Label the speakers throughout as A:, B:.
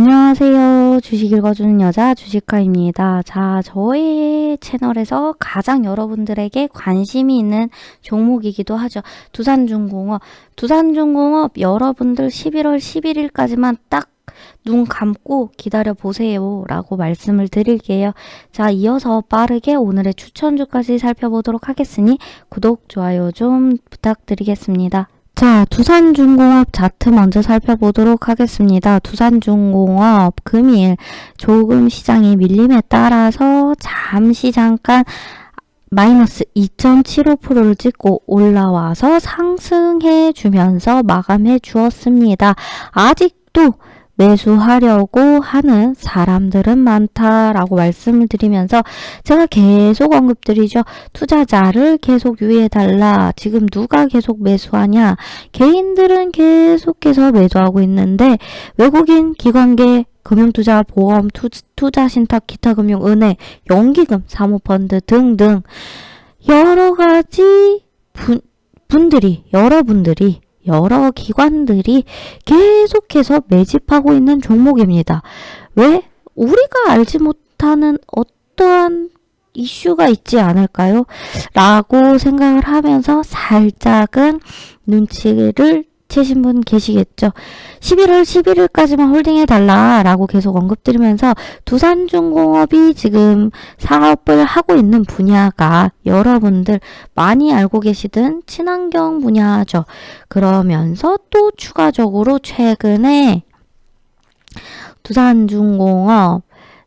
A: 안녕하세요. 주식 읽어주는 여자 주식가입니다. 자, 저의 채널에서 가장 여러분들에게 관심이 있는 종목이기도 하죠. 두산중공업. 두산중공업 여러분들 11월 11일까지만 딱 눈 감고 기다려 보세요. 라고 말씀을 드릴게요. 자, 이어서 빠르게 오늘의 추천주까지 살펴보도록 하겠으니 구독, 좋아요 좀 부탁드리겠습니다. 자, 두산중공업 차트 먼저 살펴보도록 하겠습니다. 두산중공업 금일 조금 시장이 밀림에 따라서 잠시 잠깐 마이너스 2.75%를 찍고 올라와서 상승해 주면서 마감해 주었습니다. 아직도 매수하려고 하는 사람들은 많다라고 말씀을 드리면서 제가 계속 언급드리죠. 투자자를 계속 유의해달라. 지금 누가 계속 매수하냐? 개인들은 계속해서 매도하고 있는데 외국인 기관계 금융투자, 보험, 투, 투자신탁, 기타금융, 은행, 연기금, 사모펀드 등등 여러 가지 분, 분들이 여러분들이 여러 기관들이 계속해서 매집하고 있는 종목입니다. 왜? 우리가 알지 못하는 어떠한 이슈가 있지 않을까요? 라고 생각을 하면서 살짝은 눈치를 채신 분 계시겠죠. 11월 11일까지만 홀딩해 달라라고 계속 언급드리면서 두산중공업이 지금 사업을 하고 있는 분야가 여러분들 많이 알고 계시던 친환경 분야죠. 그러면서 또 추가적으로 최근에 두산중공업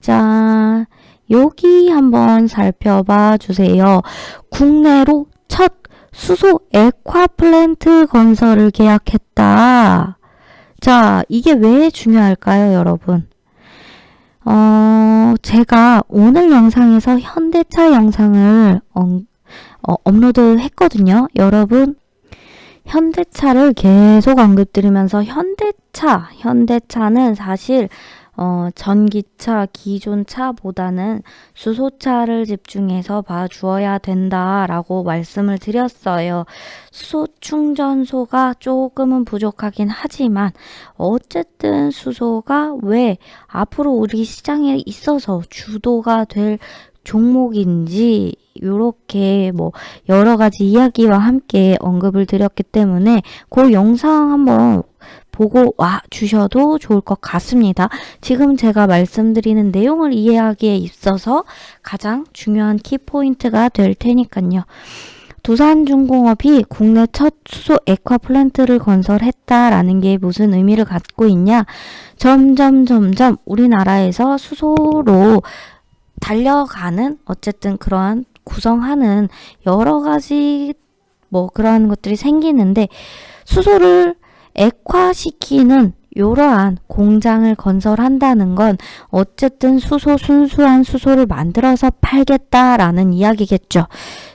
A: 자 여기 한번 살펴봐 주세요. 국내로 첫 수소 액화 플랜트 건설을 계약했다. 자, 이게 왜 중요할까요, 여러분? 어, 제가 오늘 영상에서 현대차 영상을 어, 어, 업로드 했거든요. 여러분, 현대차를 계속 언급드리면서 현대차, 현대차는 사실 어, 전기차, 기존 차보다는 수소차를 집중해서 봐주어야 된다라고 말씀을 드렸어요. 수소 충전소가 조금은 부족하긴 하지만 어쨌든 수소가 왜 앞으로 우리 시장에 있어서 주도가 될 종목인지 요렇게 뭐 여러 가지 이야기와 함께 언급을 드렸기 때문에 그 영상 한번 보고 와 주셔도 좋을 것 같습니다. 지금 제가 말씀드리는 내용을 이해하기에 있어서 가장 중요한 키포인트가 될 테니까요. 두산중공업이 국내 첫 수소 액화 플랜트를 건설했다라는 게 무슨 의미를 갖고 있냐? 점점 점점 우리나라에서 수소로 달려가는 어쨌든 그러한 구성하는 여러 가지 뭐 그러한 것들이 생기는데 수소를 액화시키는 이러한 공장을 건설한다는 건 어쨌든 수소 순수한 수소를 만들어서 팔겠다라는 이야기겠죠.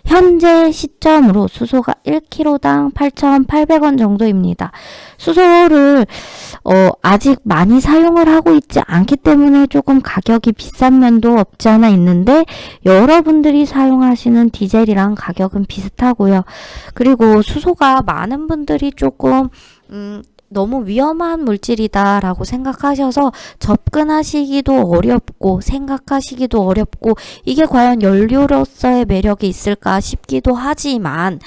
A: 현재 시점으로 수소가 1kg당 8,800원 정도입니다. 수소를 어, 아직 많이 사용을 하고 있지 않기 때문에 조금 가격이 비싼 면도 없지 않아 있는데 여러분들이 사용하시는 디젤이랑 가격은 비슷하고요. 그리고 수소가 많은 분들이 조금 음, 너무 위험한 물질이다라고 생각하셔서 접근하시기도 어렵고 생각하시기도 어렵고 이게 과연 연료로서의 매력이 있을까 싶기도 하지만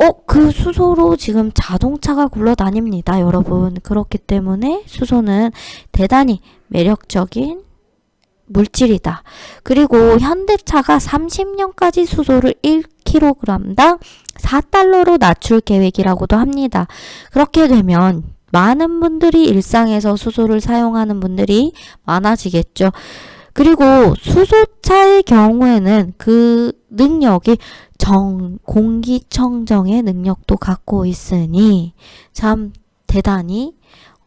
A: 어, 그 수소로 지금 자동차가 굴러다닙니다, 여러분. 그렇기 때문에 수소는 대단히 매력적인 물질이다. 그리고 현대차가 30년까지 수소를 1kg당 4달러로 낮출 계획이라고도 합니다. 그렇게 되면 많은 분들이 일상에서 수소를 사용하는 분들이 많아지겠죠. 그리고 수소차의 경우에는 그 능력이 정, 공기청정의 능력도 갖고 있으니 참 대단히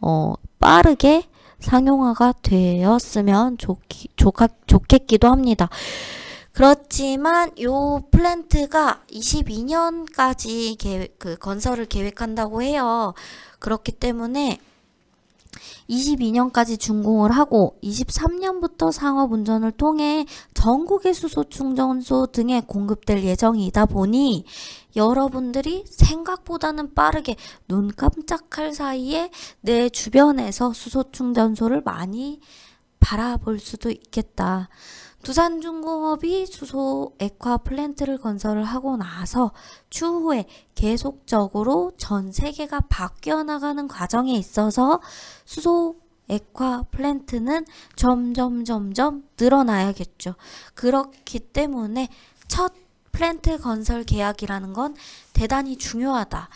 A: 어, 빠르게 상용화가 되었으면 좋기, 좋, 좋겠기도 합니다. 그렇지만 요 플랜트가 22년까지 계획, 그 건설을 계획한다고 해요. 그렇기 때문에 22년까지 준공을 하고 23년부터 상업 운전을 통해 전국의 수소 충전소 등에 공급될 예정이다 보니 여러분들이 생각보다는 빠르게 눈 깜짝할 사이에 내 주변에서 수소 충전소를 많이 바라볼 수도 있겠다. 두산중공업이 수소 액화 플랜트를 건설을 하고 나서 추후에 계속적으로 전 세계가 바뀌어 나가는 과정에 있어서 수소 액화 플랜트는 점점 점점 늘어나야겠죠. 그렇기 때문에 첫 플랜트 건설 계약이라는 건 대단히 중요하다.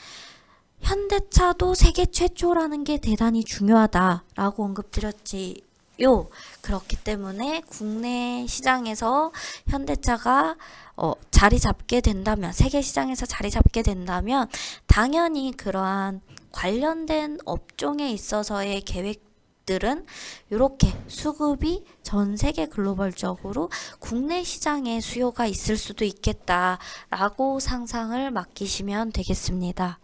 A: 현대차도 세계 최초라는 게 대단히 중요하다라고 언급드렸지 요. 그렇기 때문에 국내 시장에서 현대차가 어, 자리 잡게 된다면, 세계 시장에서 자리 잡게 된다면, 당연히 그러한 관련된 업종에 있어서의 계획들은 이렇게 수급이 전 세계 글로벌적으로 국내 시장에 수요가 있을 수도 있겠다라고 상상을 맡기시면 되겠습니다.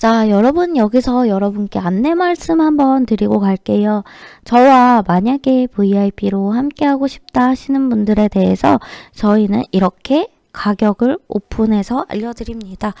A: 자, 여러분 여기서 여러분께 안내 말씀 한번 드리고 갈게요. 저와 만약에 VIP로 함께하고 싶다 하시는 분들에 대해서 저희는 이렇게 가격을 오픈해서 알려드립니다.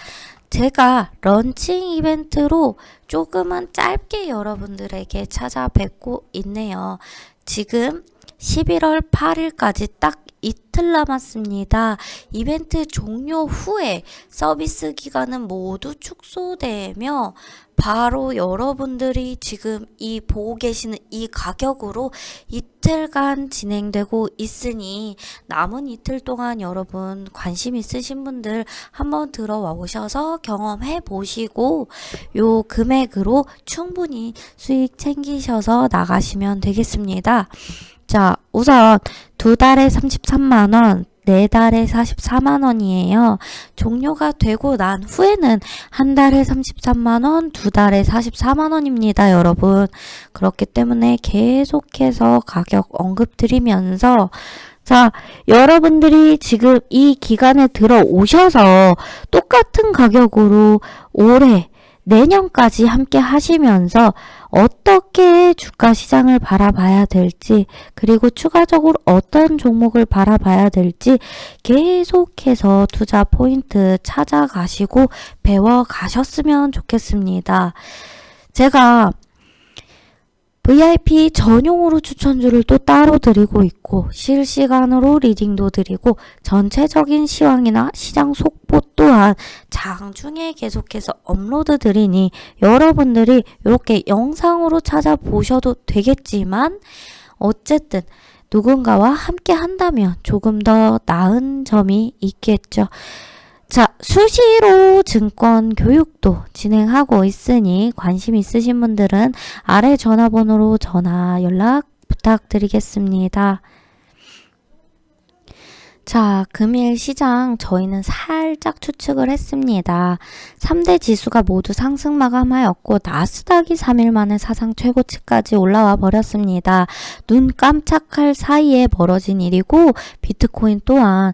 A: 제가 런칭 이벤트로 조금은 짧게 여러분들에게 찾아뵙고 있네요. 지금 11월 8일까지 딱 이틀 남았습니다. 이벤트 종료 후에 서비스 기간은 모두 축소되며 바로 여러분들이 지금 이 보고 계시는 이 가격으로 이틀간 진행되고 있으니 남은 이틀 동안 여러분 관심 있으신 분들 한번 들어와 오셔서 경험해 보시고 요 금액으로 충분히 수익 챙기셔서 나가시면 되겠습니다. 자, 우선 두 달에 33만 원, 네 달에 44만 원이에요. 종료가 되고 난 후에는 한 달에 33만 원, 두 달에 44만 원입니다, 여러분. 그렇기 때문에 계속해서 가격 언급드리면서 자, 여러분들이 지금 이 기간에 들어오셔서 똑같은 가격으로 올해 내년까지 함께 하시면서 어떻게 주가 시장을 바라봐야 될지, 그리고 추가적으로 어떤 종목을 바라봐야 될지 계속해서 투자 포인트 찾아가시고 배워 가셨으면 좋겠습니다. 제가 VIP 전용으로 추천주를 또 따로 드리고 있고 실시간으로 리딩도 드리고 전체적인 시황이나 시장 속보 또한 장중에 계속해서 업로드 드리니 여러분들이 이렇게 영상으로 찾아보셔도 되겠지만 어쨌든 누군가와 함께 한다면 조금 더 나은 점이 있겠죠. 자, 수시로 증권 교육도 진행하고 있으니 관심 있으신 분들은 아래 전화번호로 전화 연락 부탁드리겠습니다. 자, 금일 시장 저희는 살짝 추측을 했습니다. 3대 지수가 모두 상승 마감하였고 나스닥이 3일 만에 사상 최고치까지 올라와 버렸습니다. 눈 깜짝할 사이에 벌어진 일이고 비트코인 또한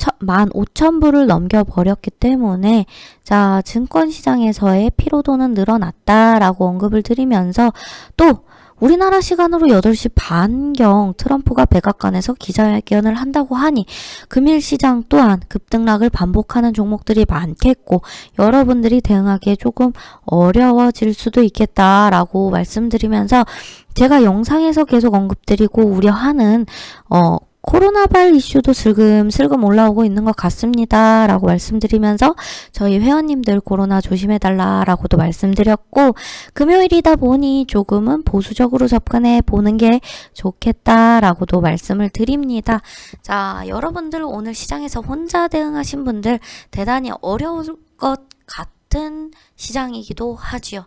A: 15,000불을 넘겨버렸기 때문에 자 증권시장에서의 피로도는 늘어났다라고 언급을 드리면서 또 우리나라 시간으로 8시 반경 트럼프가 백악관에서 기자회견을 한다고 하니 금일 시장 또한 급등락을 반복하는 종목들이 많겠고 여러분들이 대응하기에 조금 어려워질 수도 있겠다라고 말씀드리면서 제가 영상에서 계속 언급드리고 우려하는 어 코로나발 이슈도 슬금슬금 올라오고 있는 것 같습니다. 라고 말씀드리면서 저희 회원님들 코로나 조심해달라 라고도 말씀드렸고 금요일이다 보니 조금은 보수적으로 접근해 보는 게 좋겠다 라고도 말씀을 드립니다. 자, 여러분들 오늘 시장에서 혼자 대응하신 분들 대단히 어려울 것 같은 시장이기도 하지요.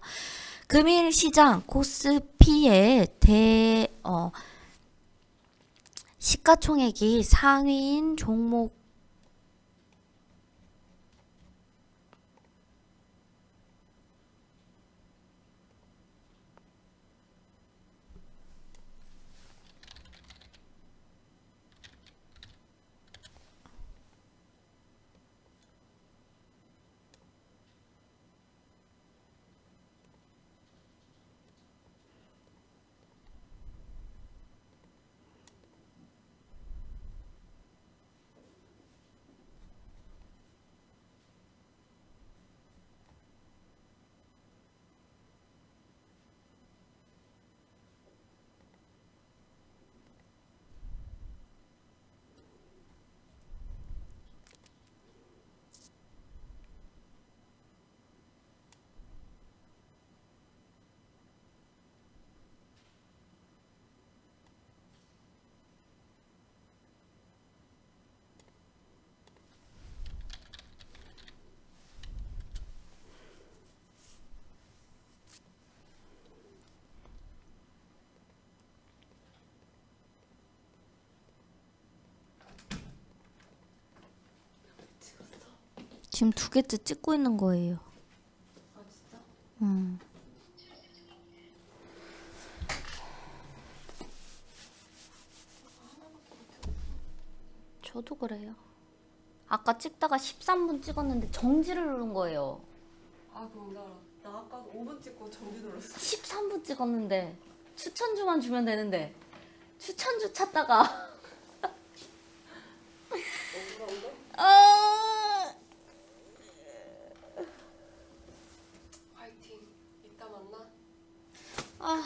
A: 금일 시장 코스피의 대, 어, 시가총액이 상위인 종목 지금 두 개째 찍고 있는 거예요.
B: 아 진짜?
A: 음. 저도 그래요. 아까 찍다가 13분 찍었는데 정지를 누른 거예요.
B: 아 그거 알아. 나 아까 5분 찍고 정지 눌렀어.
A: 13분 찍었는데 추천주만 주면 되는데 추천주 찾다가
B: 억울한데?
A: 아
B: 화이팅. 이따 만나.
A: 아.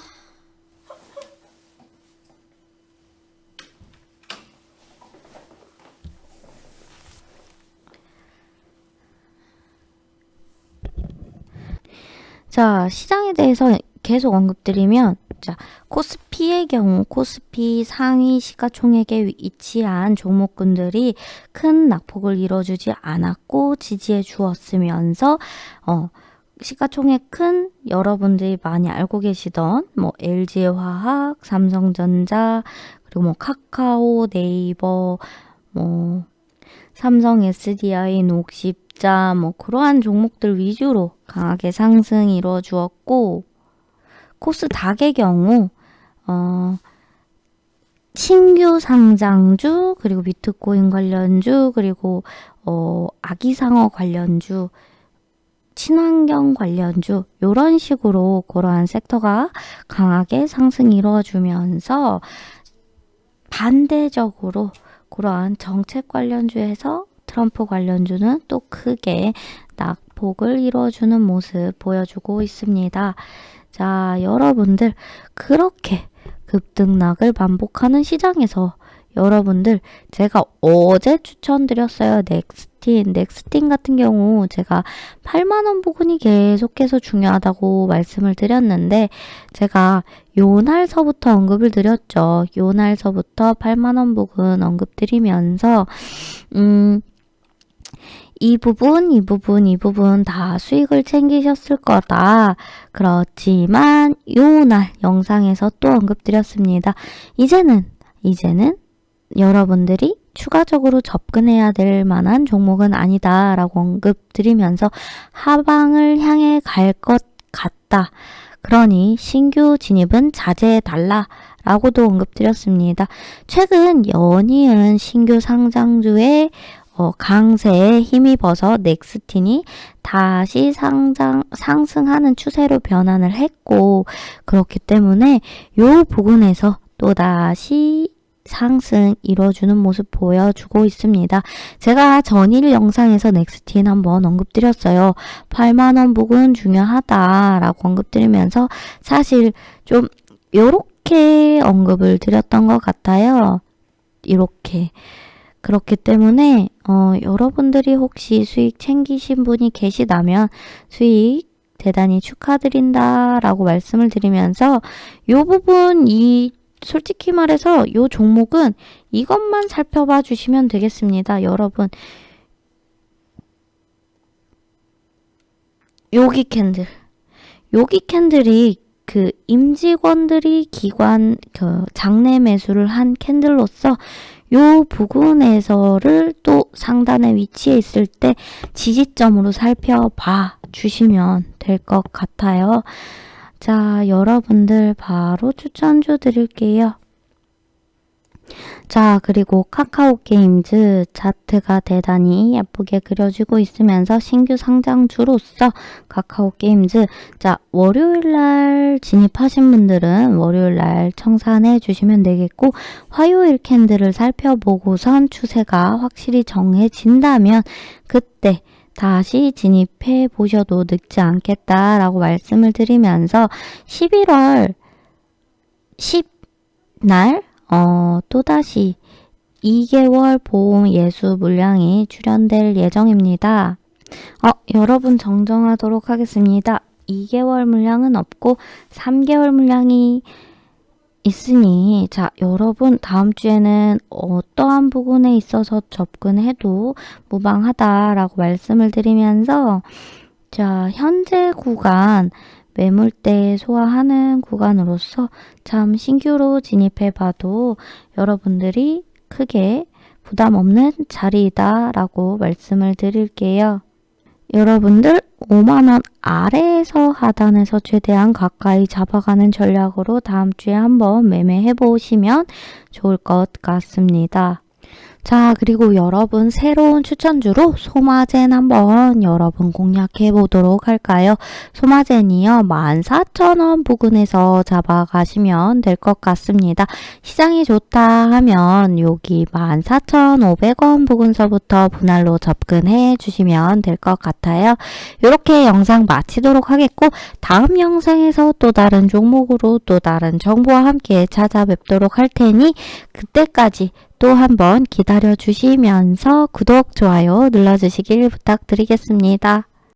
A: 자, 시장에 대해서 계속 언급드리면, 자, 코스피의 경우, 코스피 상위 시가총액에 위치한 종목군들이 큰 낙폭을 이뤄주지 않았고, 지지해 주었으면서, 어, 시가총액 큰 여러분들이 많이 알고 계시던 뭐 LG화학, 삼성전자, 그리고 뭐 카카오, 네이버, 뭐 삼성 SDI, 녹십자 뭐 그러한 종목들 위주로 강하게 상승이 이루어 주었고 코스닥의 경우 어 신규 상장주 그리고 비트코인 관련주 그리고 어 아기상어 관련주 친환경 관련주 요런 식으로 그러한 섹터가 강하게 상승 이루어주면서 반대적으로 그러한 정책 관련주에서 트럼프 관련주는 또 크게 낙폭을 이루어주는 모습 보여주고 있습니다. 자, 여러분들 그렇게 급등락을 반복하는 시장에서 여러분들 제가 어제 추천드렸어요. 넥스틴. 넥스틴 같은 경우 제가 8만원 부근이 계속해서 중요하다고 말씀을 드렸는데 제가 요 날서부터 언급을 드렸죠. 요 날서부터 8만원 부근 언급드리면서 음, 이 부분, 이 부분, 이 부분 다 수익을 챙기셨을 거다. 그렇지만 요 날 영상에서 또 언급드렸습니다. 이제는 이제는 여러분들이 추가적으로 접근해야 될 만한 종목은 아니다라고 언급드리면서 하방을 향해 갈 것 같다. 그러니 신규 진입은 자제해달라. 라고도 언급드렸습니다. 최근 연이은 신규 상장주의 어, 강세에 힘입어서 넥스틴이 다시 상장, 상승하는 추세로 변환을 했고, 그렇기 때문에 요 부분에서 또다시 상승 이뤄주는 모습 보여주고 있습니다. 제가 전일 영상에서 넥스틴 한번 언급드렸어요. 8만원 부근 중요하다라고 언급드리면서 사실 좀 요렇게 언급을 드렸던 것 같아요. 이렇게. 그렇기 때문에 어, 여러분들이 혹시 수익 챙기신 분이 계시다면 수익 대단히 축하드린다라고 말씀을 드리면서 요 부분 이 솔직히 말해서 요 종목은 이것만 살펴봐 주시면 되겠습니다. 여러분 여기 캔들 여기 캔들이 그 임직원들이 기관 그 장내 매수를 한 캔들로서 요 부근에서를 또 상단에 위치해 있을 때 지지점으로 살펴봐 주시면 될 것 같아요. 자, 여러분들 바로 추천주 드릴게요. 자, 그리고 카카오 게임즈 차트가 대단히 예쁘게 그려지고 있으면서 신규 상장주로서 카카오 게임즈 자, 월요일 날 진입하신 분들은 월요일 날 청산해 주시면 되겠고 화요일 캔들을 살펴보고선 추세가 확실히 정해진다면 그때 다시 진입해 보셔도 늦지 않겠다라고 말씀을 드리면서 11월 10날 어, 또다시 2개월 보험 예수 물량이 출연될 예정입니다. 어, 여러분 정정하도록 하겠습니다. 2개월 물량은 없고 3개월 물량이 있으니 자 여러분 다음 주에는 어떠한 부분에 있어서 접근해도 무방하다라고 말씀을 드리면서 자 현재 구간 매물대 소화하는 구간으로서 참 신규로 진입해봐도 여러분들이 크게 부담 없는 자리이다라고 말씀을 드릴게요. 여러분들 5만원 아래에서 하단에서 최대한 가까이 잡아가는 전략으로 다음 주에 한번 매매해 보시면 좋을 것 같습니다. 자, 그리고 여러분 새로운 추천주로 소마젠 한번 여러분 공략해 보도록 할까요? 소마젠이요. 14,000원 부근에서 잡아가시면 될 것 같습니다. 시장이 좋다 하면 여기 14,500원 부근서부터 분할로 접근해 주시면 될 것 같아요. 이렇게 영상 마치도록 하겠고 다음 영상에서 또 다른 종목으로 또 다른 정보와 함께 찾아뵙도록 할 테니 그때까지 또 한번 기다려 주시면서 구독, 좋아요 눌러주시길 부탁드리겠습니다.